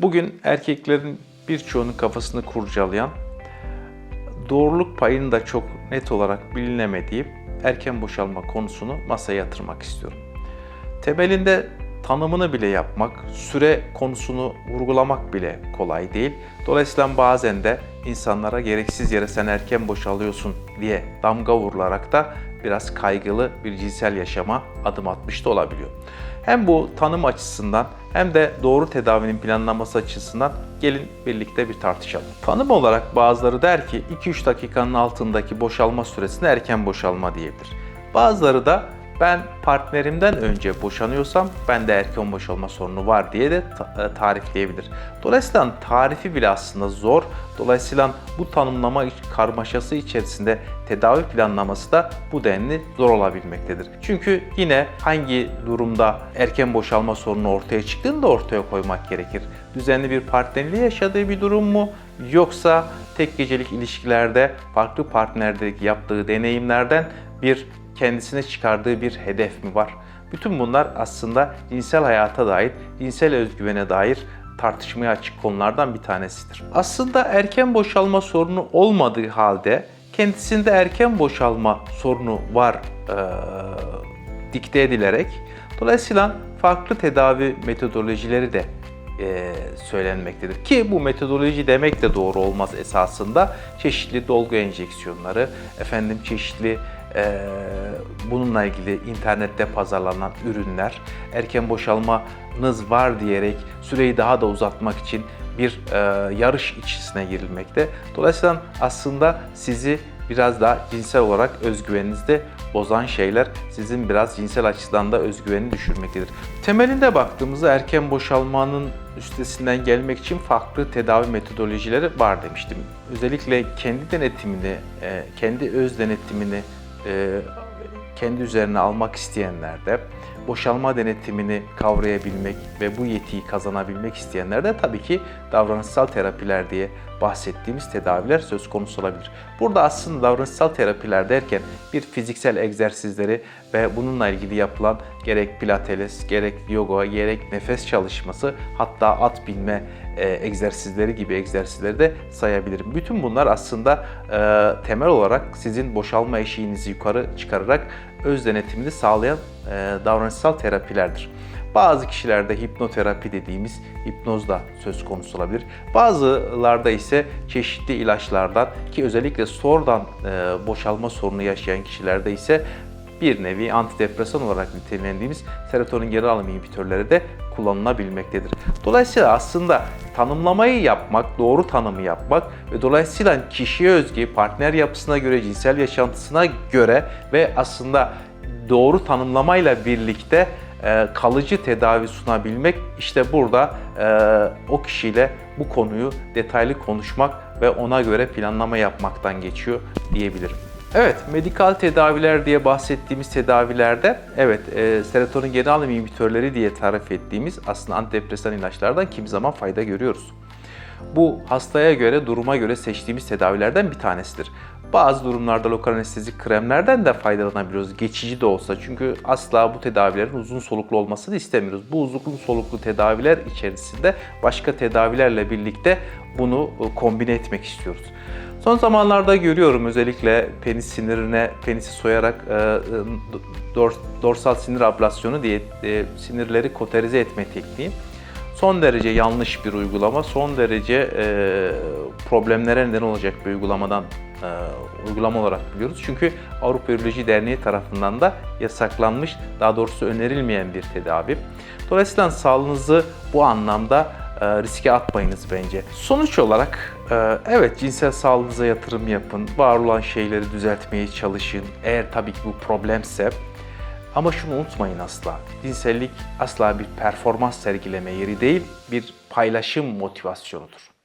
Bugün erkeklerin birçoğunun kafasını kurcalayan, doğruluk payını da çok net olarak bilinemediği erken boşalma konusunu masaya yatırmak istiyorum. Temelinde tanımını bile yapmak, süre konusunu vurgulamak bile kolay değil. Dolayısıyla bazen de insanlara gereksiz yere sen erken boşalıyorsun diye damga vurularak da biraz kaygılı bir cinsel yaşama adım atmış da olabiliyor. Hem bu tanım açısından hem de doğru tedavinin planlanması açısından gelin birlikte bir tartışalım. Tanım olarak bazıları der ki 2-3 dakikanın altındaki boşalma süresine erken boşalma diyebilir. Bazıları da ben partnerimden önce boşanıyorsam bende erken boşalma sorunu var diye de e, tarifleyebilir. Dolayısıyla tarifi bile aslında zor. Dolayısıyla bu tanımlama karmaşası içerisinde tedavi planlaması da bu denli zor olabilmektedir. Çünkü yine hangi durumda erken boşalma sorunu ortaya çıktığını da ortaya koymak gerekir. Düzenli bir partnerliği yaşadığı bir durum mu yoksa tek gecelik ilişkilerde farklı partnerdeki yaptığı deneyimlerden bir kendisine çıkardığı bir hedef mi var? Bütün bunlar aslında cinsel hayata dair, cinsel özgüvene dair tartışmaya açık konulardan bir tanesidir. Aslında erken boşalma sorunu olmadığı halde kendisinde erken boşalma sorunu var eee, dikte edilerek dolayısıyla farklı tedavi metodolojileri de eee, söylenmektedir. Ki bu metodoloji demek de doğru olmaz esasında. Çeşitli dolgu enjeksiyonları, efendim çeşitli bununla ilgili internette pazarlanan ürünler, erken boşalmanız var diyerek süreyi daha da uzatmak için bir eee, yarış içerisine girilmekte. Dolayısıyla aslında sizi biraz daha cinsel olarak özgüveninizde bozan şeyler sizin biraz cinsel açıdan da özgüveni düşürmektedir. Temelinde baktığımızda erken boşalmanın üstesinden gelmek için farklı tedavi metodolojileri var demiştim. Özellikle kendi denetimini, e, kendi öz denetimini e, kendi üzerine almak isteyenlerde, boşalma denetimini kavrayabilmek ve bu yetiyi kazanabilmek isteyenlerde tabii ki davranışsal terapiler diye bahsettiğimiz tedaviler söz konusu olabilir. Burada aslında davranışsal terapiler derken bir fiziksel egzersizleri ve bununla ilgili yapılan gerek pilates, gerek yoga, gerek nefes çalışması hatta at binme e, egzersizleri gibi egzersizleri de sayabilirim. Bütün bunlar aslında e, temel olarak sizin boşalma eşiğinizi yukarı çıkararak öz denetimini sağlayan e, davranışsal terapilerdir. Bazı kişilerde hipnoterapi dediğimiz hipnoz da söz konusu olabilir. Bazılarda ise çeşitli ilaçlardan ki özellikle sonradan e, boşalma sorunu yaşayan kişilerde ise bir nevi antidepresan olarak nitelendiğimiz serotonin geri alım inhibitörleri de kullanılabilmektedir. Dolayısıyla aslında tanımlamayı yapmak, doğru tanımı yapmak ve dolayısıyla kişiye özgü partner yapısına göre, cinsel yaşantısına göre ve aslında doğru tanımlamayla birlikte e, kalıcı tedavi sunabilmek işte burada e, o kişiyle bu konuyu detaylı konuşmak ve ona göre planlama yapmaktan geçiyor diyebilirim. Evet, medikal tedaviler diye bahsettiğimiz tedavilerde evet e, serotonin geri alım inhibitörleri diye tarif ettiğimiz aslında antidepresan ilaçlardan kimi zaman fayda görüyoruz. Bu hastaya göre, duruma göre seçtiğimiz tedavilerden bir tanesidir. Bazı durumlarda lokal anestezik kremlerden de faydalanabiliyoruz. Geçici de olsa. Çünkü asla bu tedavilerin uzun soluklu olmasını istemiyoruz. Bu uzun soluklu tedaviler içerisinde başka tedavilerle birlikte bunu e, kombine etmek istiyoruz. Son zamanlarda görüyorum özellikle penis sinirine penisi soyarak e, dor- dorsal sinir ablasyonu diye e, sinirleri koterize etme tekniği. Son derece yanlış bir uygulama, son derece e, problemlere neden olacak bir uygulamadan e, uygulama olarak biliyoruz. Çünkü Avrupa Üroloji Derneği tarafından da yasaklanmış, daha doğrusu önerilmeyen bir tedavi. Dolayısıyla sağlığınızı bu anlamda e, riske atmayınız bence. Sonuç olarak e, evet cinsel sağlığınıza yatırım yapın, var olan şeyleri düzeltmeye çalışın. Eğer tabii ki bu problemse ama şunu unutmayın asla. Cinsellik asla bir performans sergileme yeri değil, bir paylaşım motivasyonudur.